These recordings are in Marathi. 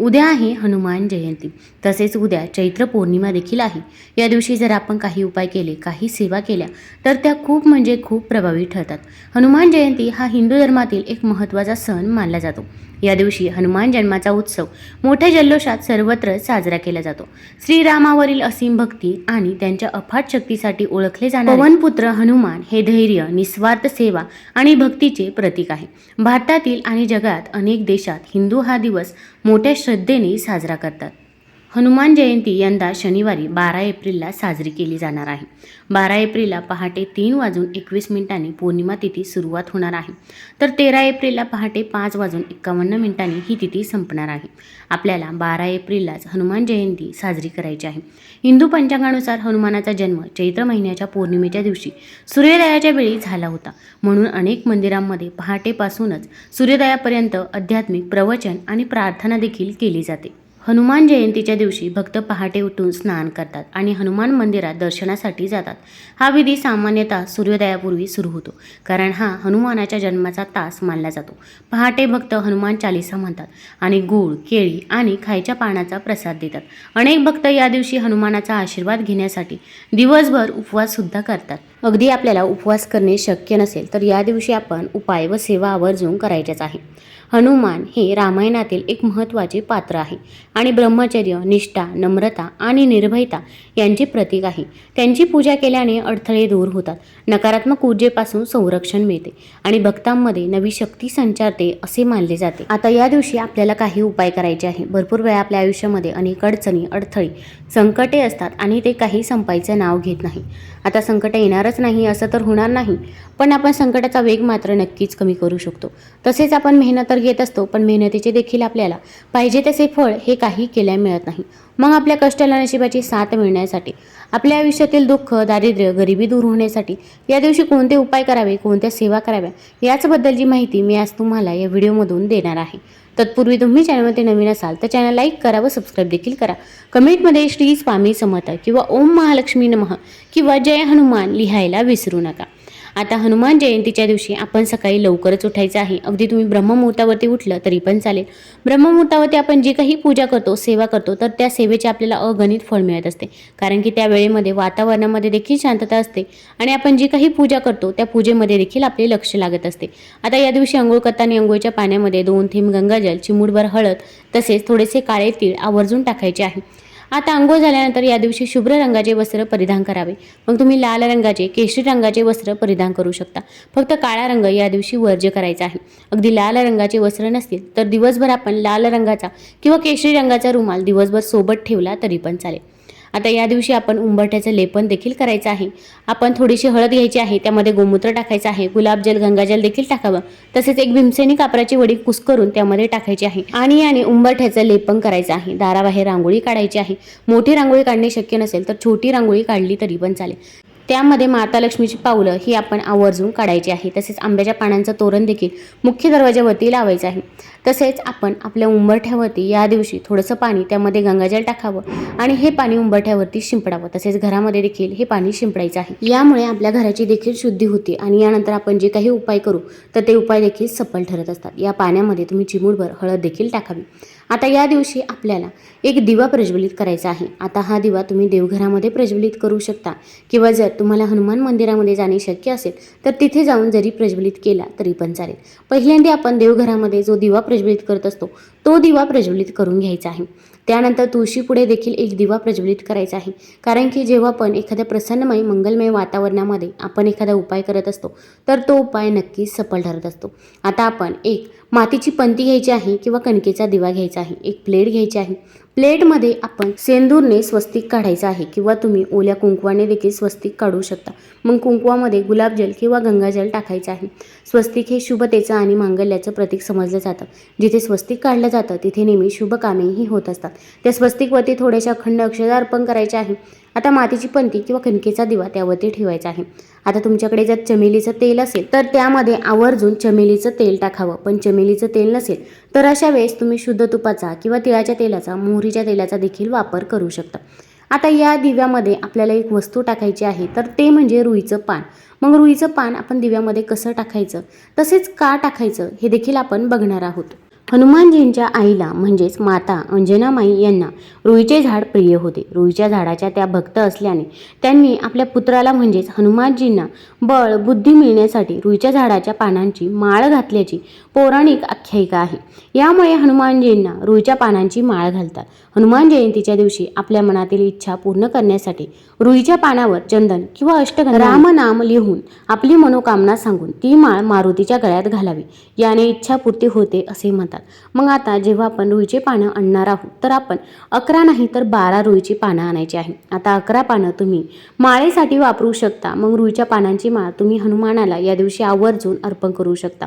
उद्या आहे हनुमान जयंती. तसेच उद्या चैत्र पौर्णिमा देखील आहे. या दिवशी जर आपण काही उपाय केले काही सेवा केल्या तर त्या खूप म्हणजे खूप प्रभावी ठरतात. हनुमान जयंती हा हिंदू धर्मातील एक महत्त्वाचा सण मानला जातो. या दिवशी हनुमान जन्माचा उत्सव मोठ्या जल्लोषात सर्वत्र साजरा केला जातो. श्रीरामावरील असीम भक्ती आणि त्यांच्या अफाट शक्तीसाठी ओळखले जाणारे पवनपुत्र हनुमान हे धैर्य निस्वार्थ सेवा आणि भक्तीचे प्रतीक आहे. भारतातील आणि जगात अनेक देशात हिंदू हा दिवस मोठ्या श्रद्धेने साजरा करतात. हनुमान जयंती यंदा शनिवारी बारा एप्रिलला साजरी केली जाणार आहे. बारा एप्रिलला पहाटे तीन वाजून एकवीस मिनिटांनी पौर्णिमा तिथी सुरुवात होणार आहे. तर तेरा एप्रिलला पहाटे पाच वाजून एकावन्न मिनिटांनी ही तिथी संपणार आहे. आपल्याला बारा एप्रिललाच हनुमान जयंती साजरी करायची आहे. हिंदू पंचांगानुसार हनुमानाचा जन्म चैत्र महिन्याच्या पौर्णिमेच्या दिवशी सूर्योदयाच्या वेळी झाला होता. म्हणून अनेक मंदिरांमध्ये पहाटेपासूनच सूर्योदयापर्यंत आध्यात्मिक प्रवचन आणि प्रार्थना देखील केली जाते. हनुमान जयंतीच्या दिवशी भक्त पहाटे उठून स्नान करतात आणि हनुमान मंदिरात दर्शनासाठी जातात. हा विधी सामान्यतः सूर्योदयापूर्वी सुरू होतो कारण हा हनुमानाच्या जन्माचा तास मानला जातो. पहाटे भक्त हनुमान चालिसा म्हणतात आणि गूळ केळी आणि खायच्या पानाचा प्रसाद देतात. अनेक भक्त या दिवशी हनुमानाचा आशीर्वाद घेण्यासाठी दिवसभर उपवाससुद्धा करतात. अगदी आपल्याला उपवास करणे शक्य नसेल तर या दिवशी आपण उपाय व सेवा आवर्जून करायच्याच आहे. हनुमान हे रामायणातील एक महत्त्वाचे पात्र आहे आणि ब्रह्मचर्य निष्ठा नम्रता आणि निर्भयता यांचे प्रतीक आहे. त्यांची पूजा केल्याने अडथळे दूर होतात नकारात्मक ऊर्जेपासून संरक्षण मिळते आणि भक्तांमध्ये नवी शक्ती संचारते असे मानले जाते. आता या दिवशी आपल्याला काही उपाय करायचे आहे भरपूर वेळा आपल्या आयुष्यामध्ये अनेक अडचणी अडथळे संकटे असतात आणि ते काही संपायचं नाव घेत नाही. आता संकट येणारच नाही असं तर होणार नाही. पण आपण संकटाचा वेग मात्र नक्कीच कमी करू शकतो. तसेच आपण मेहनत तर घेत असतो पण मेहनतीचे देखील आपल्याला पाहिजे तसे फळ हे काही केल्या मिळत नाही. मग आपल्या कष्टाला नशिबाची साथ मिळण्यासाठी आपल्या आयुष्यातील दुःख दारिद्र्य गरिबी दूर होण्यासाठी या दिवशी कोणते उपाय करावे कोणत्या सेवा कराव्या याचबद्दलची माहिती मी आज तुम्हाला या व्हिडिओमधून देणार आहे. तत्पूर्वी तुम्ही चॅनलमध्ये नवीन असाल तर चॅनल लाईक करा व सबस्क्राईब देखील करा. कमेंटमध्ये श्री स्वामी समर्थ किंवा ओम महालक्ष्मी नमः किंवा जय हनुमान लिहायला विसरू नका. आता हनुमान जयंतीच्या दिवशी आपण सकाळी लवकरच उठायचं आहे. अगदी तुम्ही ब्रह्ममुहूर्तावरती उठलं तरी पण चालेल. ब्रह्ममुहूर्तावरती आपण जी काही पूजा करतो सेवा करतो तर त्या सेवेचे आपल्याला अगणित फळ मिळत असते. कारण की त्या वेळेमध्ये वातावरणामध्ये देखील शांतता असते आणि आपण जी काही पूजा करतो त्या पूजेमध्ये देखील आपले लक्ष लागत असते. आता या दिवशी अंघोळ करताना अंघोळच्या पाण्यामध्ये दोन थेंब गंगाजल चिमूडभर हळद तसेच थोडेसे काळे तीळ आवर्जून टाकायचे आहे. आता आंघोळ झाल्यानंतर या दिवशी शुभ्र रंगाचे वस्त्र परिधान करावे. मग तुम्ही लाल रंगाचे केशरी रंगाचे वस्त्र परिधान करू शकता. फक्त काळा रंग या दिवशी वर्ज्य करायचा आहे. अगदी लाल रंगाचे वस्त्र नसतील तर दिवसभर आपण लाल रंगाचा किंवा केशरी रंगाचा रुमाल दिवसभर सोबत ठेवला तरी पण चालेल. आता या दिवशी आपण उंबरठ्याचं लेपन देखील करायचं आहे. आपण थोडीशी हळद घ्यायची आहे त्यामध्ये गोमूत्र टाकायचं आहे गुलाबजल गंगाजल देखील टाकावं. तसेच एक भीमसेनी कापराची वडी कुस्करून त्यामध्ये टाकायची आहे. आणि याने उंबरठ्याचं लेपन करायचं आहे. दाराबाहेर रांगोळी काढायची आहे. मोठी रांगोळी काढणे शक्य नसेल तर छोटी रांगोळी काढली तरी पण चालेल. त्यामध्ये माता लक्ष्मीची पावलं ही आपण आवर्जून काढायची आहे. तसेच आंब्याच्या पानांचं तोरण देखील मुख्य दरवाजावरती लावायचं आहे. तसेच आपण आपल्या उंबरठ्यावरती या दिवशी थोडंसं पाणी त्यामध्ये गंगाजल टाकावं आणि हे पाणी उंबरठ्यावरती शिंपडावं. तसेच घरामध्ये देखील हे पाणी शिंपडायचं आहे. यामुळे आपल्या घराची देखील शुद्धी होते आणि यानंतर आपण जे काही उपाय करू तर ते उपाय देखील सफल ठरत असतात. या पाण्यामध्ये तुम्ही चिमूटभर हळद देखील टाकावी. आता या दिवशी आपल्याला एक दिवा प्रज्वलित करायचा आहे. आता हा दिवा तुम्ही देवघरामध्ये प्रज्वलित करू शकता. किंवा जर तुम्हाला हनुमान मंदिरामध्ये जाणे शक्य असेल तर तिथे जाऊन जरी प्रज्वलित केला तरी पण चालेल. पहिल्यांदा आपण देवघरामध्ये जो दिवा प्रज्वलित करत असतो तो दिवा प्रज्वलित करून घ्यायचा आहे. त्यानंतर तुळशीपुढे देखील एक दिवा प्रज्वलित करायचा आहे. कारण की जेव्हा पण एखाद्या प्रसन्नमय मंगलमय वातावरणामध्ये आपण एखादा उपाय करत असतो तर तो उपाय नक्कीच सफल ठरत असतो. आता आपण एक मातीची पंती घ्यायची आहे किंवा कणकेचा दिवा घ्यायचा आहे एक प्लेट घ्यायची आहे. प्लेटमध्ये आपण सेंदूरने स्वस्तिक काढायचं आहे किंवा तुम्ही ओल्या कुंकवाने देखील स्वस्तिक काढू शकता. मग कुंकवामध्ये गुलाबजल किंवा गंगाजल टाकायचं आहे. स्वस्तिक हे शुभतेचं आणि मांगल्याचं प्रतीक समजलं जातं. जिथे स्वस्तिक काढलं जातं तिथे नेहमी शुभ कामेही होत असतात. त्या स्वस्तिकवरती थोड्याशा अखंड अक्षदा अर्पण करायच्या आहे. आता मातीची पंती किंवा कणकेचा दिवा त्यावरती ठेवायचा आहे. आता तुमच्याकडे जर चमेलीचं तेल असेल तर त्यामध्ये आवर्जून चमेलीचं तेल टाकावं. पण चमेलीचं तेल नसेल तर अशा वेळेस तुम्ही शुद्ध तुपाचा किंवा तिळाच्या तेलाचा मोहरीच्या तेलाचा देखील वापर करू शकता. आता या दिव्यामध्ये आपल्याला एक वस्तू टाकायची आहे तर ते म्हणजे रुईचं पान. मग रुईचं पान आपण दिव्यामध्ये कसं टाकायचं? तसेच का टाकायचं? हे देखील आपण बघणार आहोत. हनुमानजींच्या आईला म्हणजेच माता अंजनामाई यांना रुईचे झाड प्रिय होते. रुईच्या झाडाच्या त्या भक्त असल्याने त्यांनी आपल्या पुत्राला म्हणजेच हनुमानजींना बळ बुद्धी मिळण्यासाठी रुईच्या झाडाच्या पानांची माळ घातल्याची पौराणिक आख्यायिका आहे. यामुळे हनुमानजींना रुईच्या पानांची माळ घालतात. हनुमान जयंतीच्या दिवशी आपल्या मनातील इच्छा पूर्ण करण्यासाठी रुईच्या पानावर चंदन किंवा अष्टगंध रामनाम लिहून आपली मनोकामना सांगून ती माळ मारुतीच्या गळ्यात घालावी. याने इच्छापूर्ती होते असे म्हणतात. मग आता जेव्हा आपण रुईची पानं आणणार आहोत तर आपण अकरा नाही तर बारा रुईची पानं आणायची आहे. आता अकरा पानं तुम्ही माळेसाठी वापरू शकता. मग रुईच्या पानांची माळ तुम्ही हनुमानाला या दिवशी आवर्जून अर्पण करू शकता.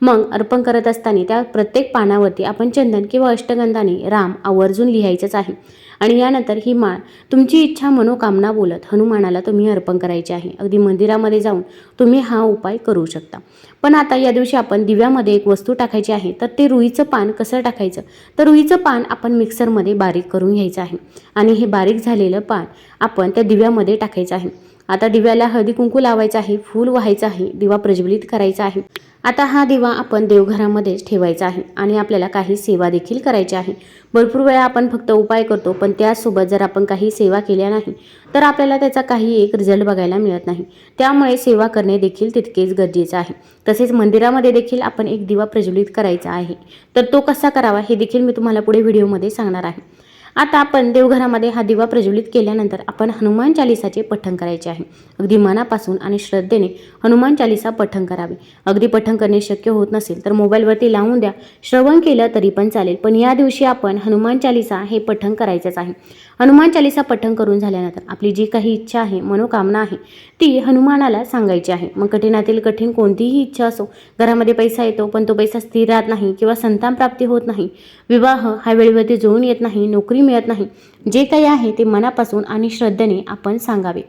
मग अर्पण करत असताना त्या प्रत्येक पानावरती आपण चंदन किंवा अष्टगंधाने राम आवर्जून लिहायचंच आहे. आणि यानंतर ही माळ तुमची इच्छा मनोकामना बोलत हनुमानाला तुम्ही अर्पण करायची आहे. अगदी मंदिरामध्ये जाऊन तुम्ही हा उपाय करू शकता. पण आता या दिवशी आपण दिव्यामध्ये एक वस्तू टाकायची आहे. तर ते रुईचं पान कसं टाकायचं? तर रुईचं पान आपण मिक्सरमध्ये बारीक करून घ्यायचं आहे. आणि हे बारीक झालेलं पान आपण त्या दिव्यामध्ये टाकायचं आहे. आता दिव्याला हळदी कुंकू लावायचं आहे फूल व्हायचं आहे दिवा प्रज्वलित करायचा आहे. आता हा दिवा आपण देवघरामध्येच ठेवायचा आहे आणि आपल्याला काही सेवा देखील करायची आहे. भरपूर वेळा आपण फक्त उपाय करतो पण त्यासोबत जर आपण काही सेवा केल्या नाही तर आपल्याला त्याचा काही एक रिझल्ट बघायला मिळत नाही. त्यामुळे सेवा करणे देखील तितकेच गरजेचं आहे. तसेच मंदिरामध्ये देखील आपण एक दिवा प्रज्वलित करायचा आहे. तर तो कसा करावा हे देखील मी तुम्हाला पुढे व्हिडिओमध्ये सांगणार आहे. आता आपण देवघरामध्ये हा दिवा प्रज्वलित केल्यानंतर आपण हनुमान चालिसाचे पठण करायचे आहे. अगदी मनापासून आणि श्रद्धेने हनुमान चालिसा पठण करावे. अगदी पठण करणे शक्य होत नसेल तर मोबाईलवरती लावून द्या. श्रवण केलं तरी पण चालेल पण या दिवशी आपण हनुमान चालिसा हे पठण करायचंच आहे. हनुमान चालिसा पठण करून झाल्यानंतर आपली जी काही इच्छा आहे मनोकामना आहे ती हनुमानाला सांगायची आहे. मग कठीणातील कठीण कोणतीही इच्छा असो घरामध्ये पैसा येतो पण तो पैसा स्थिर राहत नाही किंवा संतान प्राप्ती होत नाही. विवाह हा वेळेवरती जुळून येत नाही नोकरी मिळत नाही. जे काही आहे ते मनापासून आणि श्रद्धेने आपण सांगावे.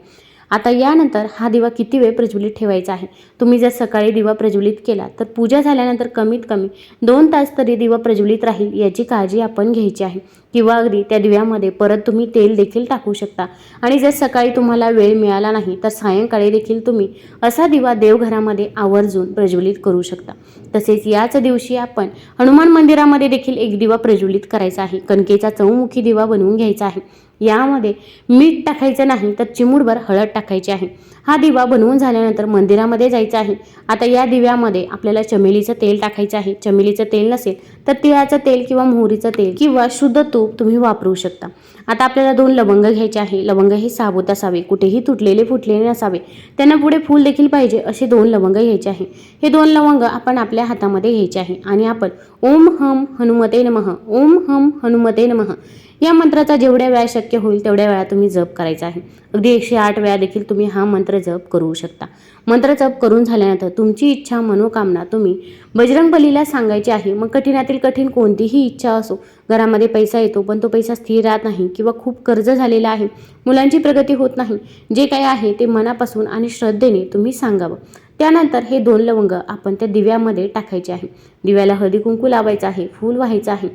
आता यानंतर हा दिवा किती वेळ प्रज्वलित ठेवायचा आहे? तुम्ही जर सकाळी दिवा प्रज्वलित केला तर पूजा झाल्यानंतर कमीत कमी दोन तास तरी दिवा प्रज्वलित राहील याची काळजी आपण घ्यायची आहे. किंवा अगदी त्या दिव्यामध्ये परत तुम्ही तेल देखील टाकू शकता. आणि जर सकाळी तुम्हाला वेळ मिळाला नाही तर सायंकाळी देखील तुम्ही असा दिवा देवघरामध्ये आवर्जून प्रज्वलित करू शकता. तसेच याच दिवशी आपण हनुमान मंदिरामध्ये देखील एक दिवा प्रज्वलित करायचा आहे. कणकेचा चौमुखी दिवा बनवून घ्यायचा आहे. यामध्ये मीठ टाकायचं नाही तर चिमूडभर हळद टाकायची आहे. हा दिवा बनवून झाल्यानंतर मंदिरामध्ये जायचं आहे. आता या दिव्यामध्ये आपल्याला चमेलीचं तेल टाकायचं आहे. चमेलीचं तेल नसेल तर तिळाचं तेल किंवा मोहरीचं तेल किंवा शुद्ध तूप तुम्ही वापरू शकता. आता आपल्याला दोन लवंग घ्यायचे आहे. लवंग हे साबूत असावे. कुठेही तुटलेले फुटलेले नसावे. त्यांना पुढे फूल देखील पाहिजे असे दोन लवंग घ्यायचे आहे. हे दोन लवंग आपण आपल्या हातामध्ये घ्यायचे आहे. आणि आपण ओम हम हनुमते नमः ओम हम हनुमते नमः या मंत्राचा जेवढ्या वेळा शक्य होईल तेवढ्या वेळा तुम्ही जप करायचा आहे. अगदी एकशे आठ वेळा देखील तुम्ही हा मंत्र जप करू शकता. मंत्र जप करून झाल्यानंतर तुमची इच्छा मनोकामना तुम्ही बजरंगबलीला सांगायची आहे. मग कठीणातील कठीण कोणतीही इच्छा असो घरामध्ये पैसा येतो पण तो पैसा स्थिर राहत नाही किंवा खूप कर्ज झालेला आहे मुलांची प्रगती होत नाही जे काही आहे ते मनापासून आणि श्रद्धेने तुम्ही सांगावं. त्यानंतर हे दोन लवंग आपण त्या दिव्यामध्ये टाकायचे आहे. दिव्याला हळदी कुंकू लावायचं आहे फूल व्हायचं आहे.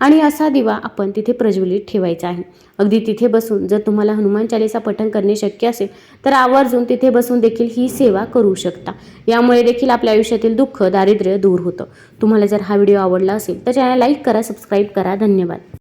आणि असा दिवा आपण तिथे प्रज्वलित ठेवायचा आहे. अगदी तिथे बसून जर तुम्हाला हनुमान चालिसा पठण करणे शक्य असेल तर आवर्जून तिथे बसून देखील ही सेवा करू शकता. यामुळे देखील आपल्या आयुष्यातील दुःख दारिद्र्य दूर होतं. तुम्हाला जर हा व्हिडिओ आवडला असेल तर चॅनल लाईक करा सबस्क्राईब करा. धन्यवाद.